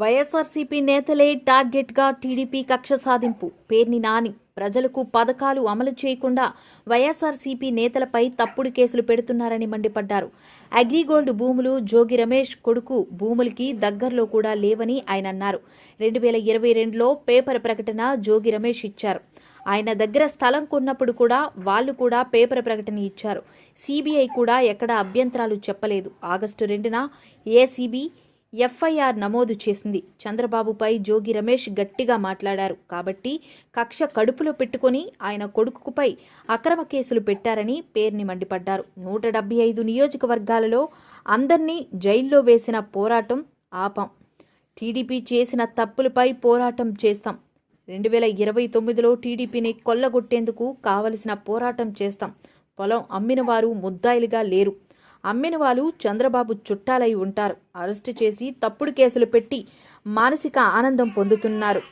వైఎస్ఆర్సీపీ నేతలే టార్గెట్గా టీడీపీ కక్ష సాధింపు. పేర్ని నాని. ప్రజలకు పథకాలు అమలు చేయకుండా వైఎస్ఆర్సీపీ నేతలపై తప్పుడు కేసులు పెడుతున్నారని మండిపడ్డారు. అగ్రిగోల్డ్ భూములు జోగి రమేష్ కొడుకు భూములకి దగ్గరలో కూడా లేవని ఆయన అన్నారు. రెండు వేల ఇరవై రెండులో పేపర్ ప్రకటన జోగి రమేష్ ఇచ్చారు. ఆయన దగ్గర స్థలం కొన్నప్పుడు కూడా వాళ్ళు కూడా పేపర్ ప్రకటన ఇచ్చారు. సిబిఐ కూడా ఎక్కడ అభ్యంతరాలు చెప్పలేదు. ఆగస్టు రెండున ఏసీబీ ఎఫ్ఐఆర్ నమోదు చేసింది. చంద్రబాబుపై జోగి రమేష్ గట్టిగా మాట్లాడారు. కాబట్టి కక్ష కడుపులో పెట్టుకొని ఆయన కొడుకుపై అక్రమ కేసులు పెట్టారని పేర్ని మండిపడ్డారు. నూట డెబ్బై ఐదు నియోజకవర్గాలలో అందర్నీ జైల్లో వేసిన పోరాటం ఆపం. టీడీపీ చేసిన తప్పులపై పోరాటం చేస్తాం. రెండు వేల ఇరవై తొమ్మిదిలో టీడీపీని కొల్లగొట్టేందుకు కావలసిన పోరాటం చేస్తాం. పొలం అమ్మిన వారు ముద్దాయిలుగా లేరు. అమ్మిన వాళ్ళు చంద్రబాబు చుట్టాలై ఉంటారు. అరెస్టు చేసి తప్పుడు కేసులు పెట్టి మానసిక ఆనందం పొందుతున్నారు.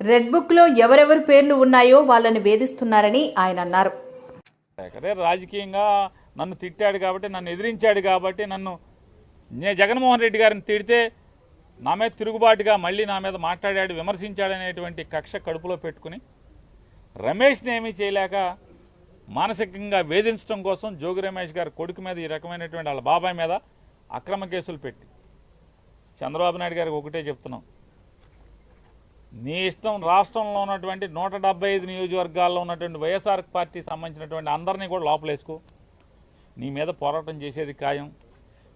రెడ్ బుక్లో ఎవరెవరి పేర్లు ఉన్నాయో వాళ్ళని వేధిస్తున్నారని ఆయన అన్నారు. రాజకీయంగా నన్ను తిట్టాడు కాబట్టి నన్ను ఎదిరించాడు కాబట్టి నన్ను నేను జగన్మోహన్ రెడ్డి గారిని తిడితే నా మీద తిరుగుబాటుగా మళ్ళీ నా మీద మాట్లాడాడు విమర్శించాడు అనేటువంటి కక్ష కడుపులో పెట్టుకుని రమేష్ని ఏమీ చేయలేక మానసికంగా వేధించడం కోసం జోగి రమేష్ గారి కొడుకు మీద ఈ రకమైనటువంటి వాళ్ళ బాబాయ్ మీద అక్రమ కేసులు పెట్టి. చంద్రబాబు నాయుడు గారికి ఒకటే చెప్తున్నాం. నీ ఇష్టం రాష్ట్రంలో ఉన్నటువంటి నూట డెబ్బై ఐదు నియోజకవర్గాల్లో ఉన్నటువంటి వైఎస్ఆర్ పార్టీ సంబంధించినటువంటి అందరినీ కూడా లోపలేసుకో. నీ మీద పోరాటం చేసేది ఖాయం.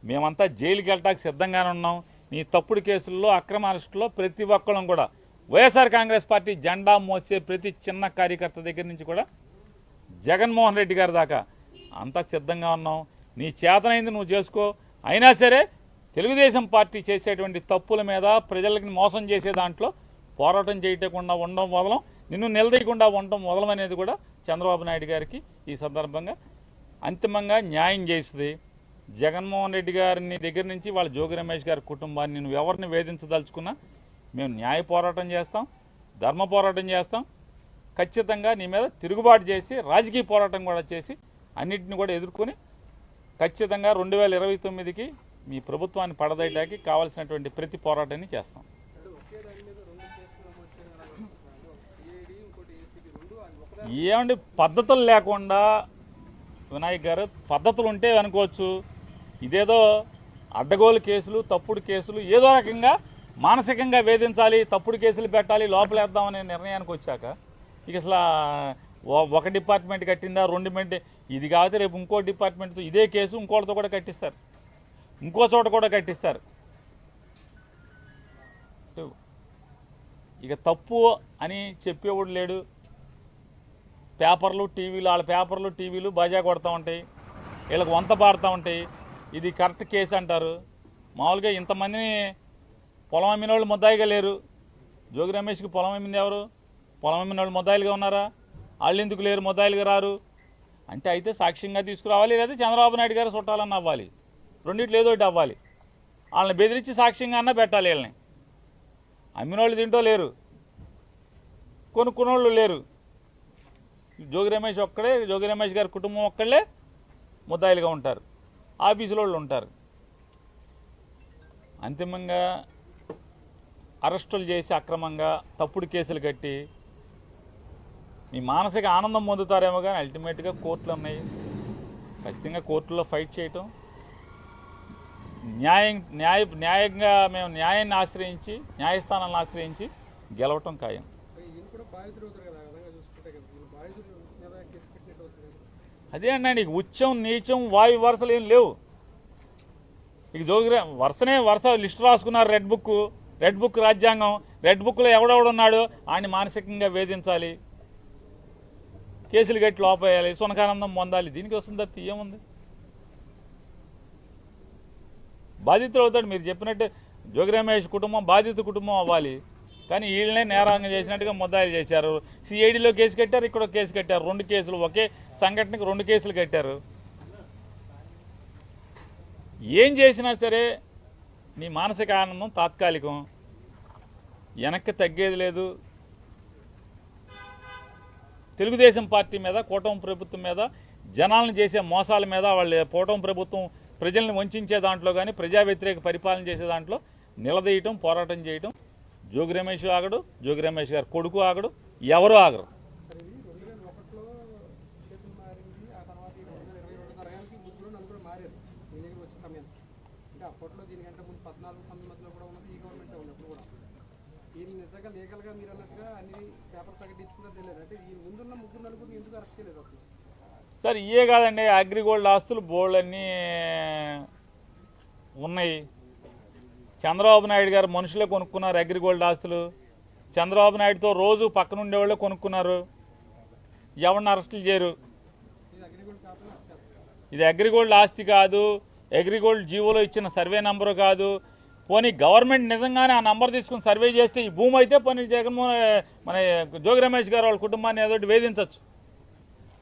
మేమంతా జైలుకి వెళ్ళటానికి సిద్ధంగానే ఉన్నాం. నీ తప్పుడు కేసుల్లో అక్రమ అరెస్టులో ప్రతి ఒక్కళ్ళం కూడా వైఎస్ఆర్ కాంగ్రెస్ పార్టీ జెండా మోసే ప్రతి చిన్న కార్యకర్త దగ్గర నుంచి కూడా జగన్మోహన్ రెడ్డి గారి దాకా. అంతా సిద్ధంగా ఉన్నాం నీ చేతనైంది నువ్వు చేసుకో. అయినా సరే తెలుగుదేశం పార్టీ చేసేటువంటి తప్పుల మీద ప్రజలకి మోసం చేసే దాంట్లో పోరాటం చేయకుండా ఉండడం మొదలం నిన్ను నిలదీయకుండా ఉండడం మొదలం అనేది కూడా చంద్రబాబు నాయుడు గారికి ఈ సందర్భంగా అంతిమంగా న్యాయం చేస్తుంది జగన్మోహన్ రెడ్డి గారిని దగ్గర నుంచి వాళ్ళ జోగి రమేష్ గారి కుటుంబాన్ని నువ్వు ఎవరిని వేధించదలుచుకున్నా మేము న్యాయ పోరాటం చేస్తాం ధర్మ పోరాటం చేస్తాం ఖచ్చితంగా నీ మీద తిరుగుబాటు చేసి రాజకీయ పోరాటం కూడా చేసి అన్నింటిని కూడా ఎదుర్కొని ఖచ్చితంగా రెండు వేల ఇరవై తొమ్మిదికి మీ ప్రభుత్వాన్ని పడదయటానికి కావాల్సినటువంటి ప్రతి పోరాటాన్ని చేస్తాం. ఏమండి పద్ధతులు లేకుండా వినాయక్ గారు పద్ధతులు ఉంటే అనుకోవచ్చు. ఇదేదో అడ్డగోలు కేసులు తప్పుడు కేసులు ఏదో రకంగా మానసికంగా వేధించాలి తప్పుడు కేసులు పెట్టాలి లోపలేద్దామనే నిర్ణయానికి వచ్చాక ఇక అసలు ఒక డిపార్ట్మెంట్ కట్టిందా రెండు మెంట్ ఇది కాబట్టి రేపు ఇంకో డిపార్ట్మెంట్తో ఇదే కేసు ఇంకోటితో కూడా కట్టిస్తారు. ఇంకో చోట కూడా కట్టిస్తారు. ఇక తప్పు అని చెప్పేవాడు లేడు. పేపర్లు టీవీలు వాళ్ళ పేపర్లు టీవీలు బాజా కొడతా ఉంటాయి. వీళ్ళకి వంత పాడుతూ ఉంటాయి. ఇది కరెక్ట్ కేసు అంటారు. మామూలుగా ఇంతమందిని పొలం అమ్మిన వాళ్ళు ముద్దాయిగా లేరు. జోగి రమేష్కి పొలం అమ్మింది ఎవరు? పొలం అమ్మిన వాళ్ళు మొదలుగా ఉన్నారా? వాళ్ళు ఎందుకు లేరు? మొదాయిలుగా రారు? అంటే అయితే సాక్ష్యంగా తీసుకురావాలి లేదా చంద్రబాబు నాయుడు గారు చుట్టాలన్న అవ్వాలి రెండింటిలో ఏదో ఒకటి అవ్వాలి. వాళ్ళని బెదిరించి సాక్ష్యంగా అన్నా పెట్టాలి వీళ్ళని. అమ్మిన వాళ్ళు తింటో లేరు. కొనుక్కున్నోళ్ళు లేరు. జోగి రమేష్ ఒక్కడే జోగి రమేష్ గారి కుటుంబం ఒక్కళ్ళే ముద్దాయిలుగా ఉంటారు. ఆఫీసులో వాళ్ళు ఉంటారు. అంతిమంగా అరెస్టులు చేసి అక్రమంగా తప్పుడు కేసులు కట్టి మీ మానసిక ఆనందం పొందుతారేమో కానీ అల్టిమేట్గా కోర్టులు ఉన్నాయి ఖచ్చితంగా కోర్టులో ఫైట్ చేయటం. న్యాయం న్యాయ న్యాయంగా మేము న్యాయాన్ని ఆశ్రయించి న్యాయస్థానాలను ఆశ్రయించి గెలవటం ఖాయం. అదే అండి ఉచ్చం నీచం వాయు వరుసలు ఏం లేవు. ఇక జోగిరే వరుసనే వరుస లిస్ట్ రాసుకున్నారు రెడ్ బుక్ రెడ్ బుక్ రాజ్యాంగం. రెడ్ బుక్లో ఎవడెవడున్నాడు ఆయన్ని మానసికంగా వేధించాలి. కేసులు కట్టి లోపేయాలి సునకానందం పొందాలి. దీనికి వస్తుంది తప్పితే ఏముంది? బాధితులు అవుతాడు. మీరు చెప్పినట్టే జోగిరమేష్ కుటుంబం బాధిత కుటుంబం అవ్వాలి. కానీ వీళ్ళనే నేరాంగం చేసినట్టుగా ముద్దాయిలు చేశారు. సిఐడిలో కేసు కట్టారు ఇక్కడ కేసు కట్టారు. రెండు కేసులు ఒకే సంఘటనకు రెండు కేసులు కట్టారు. ఏం చేసినా సరే నీ మానసిక ఆనందం తాత్కాలికం. వెనక్కి తగ్గేది లేదు. తెలుగుదేశం పార్టీ మీద కూటమి ప్రభుత్వం మీద జనాలను చేసే మోసాల మీద వాళ్ళ కూటమి ప్రభుత్వం ప్రజల్ని వంచే దాంట్లో కానీ ప్రజా వ్యతిరేక పరిపాలన చేసే దాంట్లో నిలదీయటం పోరాటం చేయటం జోగి రమేష్ ఆగడు జోగి రమేష్ గారు కొడుకు ఆగడు ఎవరు ఆగరు. అప్పట్లో దీనికంటే ముందు పద్నాలుగు పంతొమ్మిది మధ్యలో కూడా ఉన్నది ఈ గవర్నమెంట్ ఉన్నప్పుడు కూడా ఏం నిజంగా లీగల్గా మీరు అన్నట్టుగా అన్ని పేపర్ ప్రకటించుకున్నది తెలియదు. అంటే ఈ ముందున్న ముగ్గురు నలుగురు ఎందుకు అరెస్ట్ చేయలేదు అసలు? సార్ ఇవే కాదండి అగ్రిగోల్డ్ ఆస్తులు బోళ్ళన్నీ ఉన్నాయి. చంద్రబాబు నాయుడు గారు మనుషులే కొనుక్కున్నారు అగ్రిగోల్డ్ ఆస్తులు. చంద్రబాబు నాయుడుతో రోజు పక్కన ఉండేవాళ్ళే కొనుక్కున్నారు. ఎవరిని అరెస్టులు చేయరు. ఇది అగ్రిగోల్డ్ ఆస్తి కాదు అగ్రిగోల్డ్ జీవోలో ఇచ్చిన సర్వే నెంబరు కాదు పోనీ గవర్నమెంట్ నిజంగానే ఆ నంబర్ తీసుకుని సర్వే చేస్తే ఈ భూమి అయితే పోనీ జగన్మోహన్ మన జోగి రమేష్ గారు వాళ్ళ కుటుంబాన్ని ఏదోటి వేధించవచ్చు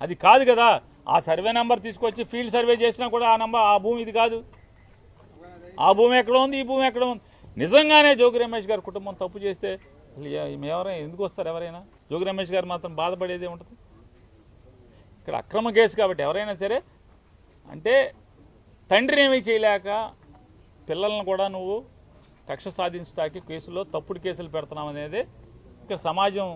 అది కాదు కదా. ఆ సర్వే నెంబర్ తీసుకొచ్చి ఫీల్డ్ సర్వే చేసినా కూడా ఆ నంబర్ ఆ భూమి ఇది కాదు. ఆ భూమి ఎక్కడ ఉంది? ఈ భూమి ఎక్కడ ఉంది? నిజంగానే జోగి రమేష్ గారి కుటుంబం తప్పు చేస్తే ఎవరైనా ఎందుకు వస్తారు ఎవరైనా? జోగి రమేష్ గారు మాత్రం బాధపడేదే ఉంటుంది. ఇక్కడ అక్రమ కేసు కాబట్టి ఎవరైనా సరే అంటే తండ్రిని ఏమీ చేయలేక పిల్లలను కూడా నువ్వు కక్ష సాధించడానికి కేసులో తప్పుడు కేసులు పెడుతున్నాం అనేది ఇక్కడ సమాజం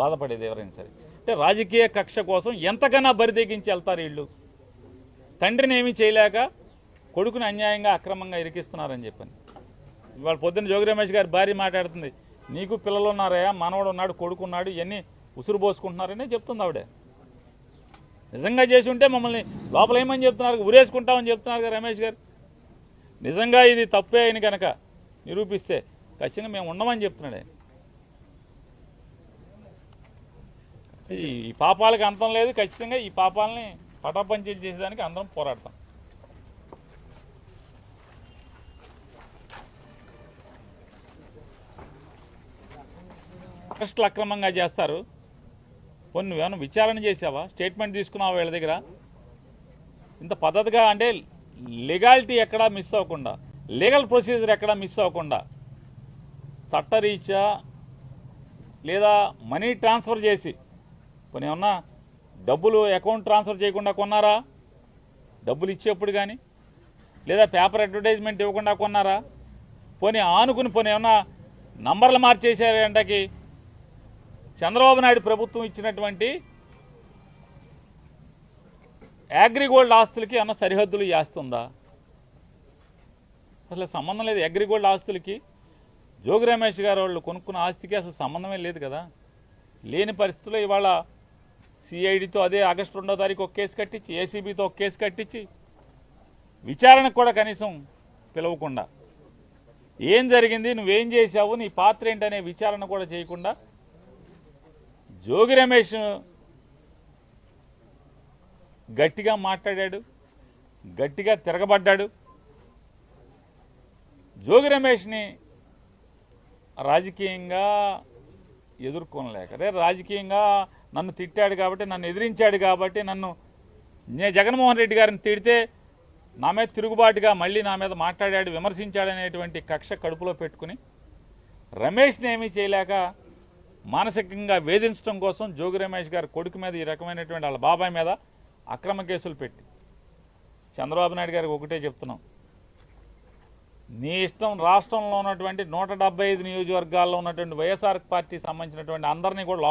బాధపడేది ఎవరైనా సరే. అంటే రాజకీయ కక్ష కోసం ఎంతకన్నా బరిదెగించి వెళ్తారు వీళ్ళు? తండ్రిని ఏమీ చేయలేక కొడుకుని అన్యాయంగా అక్రమంగా ఇరికిస్తున్నారని చెప్పని. ఇవాళ పొద్దున్న జోగి రమేష్ గారి భార్య మాట్లాడుతుంది నీకు పిల్లలు ఉన్నారయ్యా మనవడు ఉన్నాడు కొడుకు ఉన్నాడు ఇవన్నీ ఉసురు పోసుకుంటున్నారని చెప్తుంది ఆవిడే. నిజంగా చేసి ఉంటే మమ్మల్ని లోపల ఏమని చెప్తున్నారు ఉరేసుకుంటామని చెప్తున్నారు రమేష్ గారు. నిజంగా ఇది తప్పే అయిన కనుక నిరూపిస్తే ఖచ్చితంగా మేము ఉండమని చెప్తున్నాడు ఆయన. ఈ ఈ పాపాలకు అంతం లేదు ఖచ్చితంగా ఈ పాపాలని పటాపంచలు చేసేదానికి అందరం పోరాడతాం. అరెస్టులు అక్రమంగా చేస్తారు. కొన్ని నువ్వేమైనా విచారణ చేసావా స్టేట్మెంట్ తీసుకున్నావా వీళ్ళ దగ్గర? ఇంత పద్ధతిగా అంటే లీగాలిటీ ఎక్కడా మిస్ అవ్వకుండా. లీగల్ ప్రొసీజర్ ఎక్కడా మిస్ అవ్వకుండా చట్టరీత్యా లేదా మనీ ట్రాన్స్ఫర్ చేసి కొన్ని ఏమన్నా డబ్బులు అకౌంట్ ట్రాన్స్ఫర్ చేయకుండా కొన్నారా? డబ్బులు ఇచ్చేప్పుడు కానీ లేదా పేపర్ అడ్వర్టైజ్మెంట్ ఇవ్వకుండా కొన్నారా? పోనీ ఆనుకుని పోనీ ఏమన్నా నంబర్లు మార్చేసారంటకి చంద్రబాబు నాయుడు ప్రభుత్వం ఇచ్చినటువంటి యాగ్రిగోల్డ్ ఆస్తులకి అన్న సరిహద్దులు చేస్తుందా అసలు సంబంధం లేదు అగ్రిగోల్డ్ ఆస్తులకి. జోగి రమేష్ గారు వాళ్ళు కొనుక్కున్న ఆస్తికి అసలు సంబంధమే లేదు కదా. లేని పరిస్థితుల్లో ఇవాళ సిఐడితో అదే ఆగస్టు రెండో తారీఖు ఒక కేసు కట్టించి ఏసీబీతో ఒక కేసు కట్టించి విచారణకు కూడా కనీసం పిలవకుండా. ఏం జరిగింది? నువ్వేం చేశావు? నీ పాత్ర ఏంటనే విచారణ కూడా చేయకుండా జోగి రమేష్ గట్టిగా మాట్లాడాడు గట్టిగా తిరగబడ్డాడు. జోగి రమేష్ని రాజకీయంగా ఎదుర్కొనలేక రే రాజకీయంగా నన్ను తిట్టాడు కాబట్టి నన్ను ఎదిరించాడు కాబట్టి నన్ను నేను జగన్మోహన్ రెడ్డి గారిని తిడితే నా మీద తిరుగుబాటుగా మళ్ళీ నా మీద మాట్లాడాడు విమర్శించాడనేటువంటి కక్ష కడుపులో పెట్టుకుని రమేష్ని ఏమీ చేయలేక మానసికంగా వేధించడం కోసం జోగి రమేష్ గారి కొడుకు మీద ఈ రకమైనటువంటి వాళ్ళ బాబాయ్ మీద అక్రమ కేసులు పెట్టి. చంద్రబాబు నాయుడు గారికి ఒకటే చెప్తున్నాం. నీ ఇష్టం రాష్ట్రంలో ఉన్నటువంటి నూట డెబ్బై ఐదు నియోజకవర్గాల్లో ఉన్నటువంటి వైఎస్ఆర్ పార్టీ సంబంధించినటువంటి అందరినీ కూడా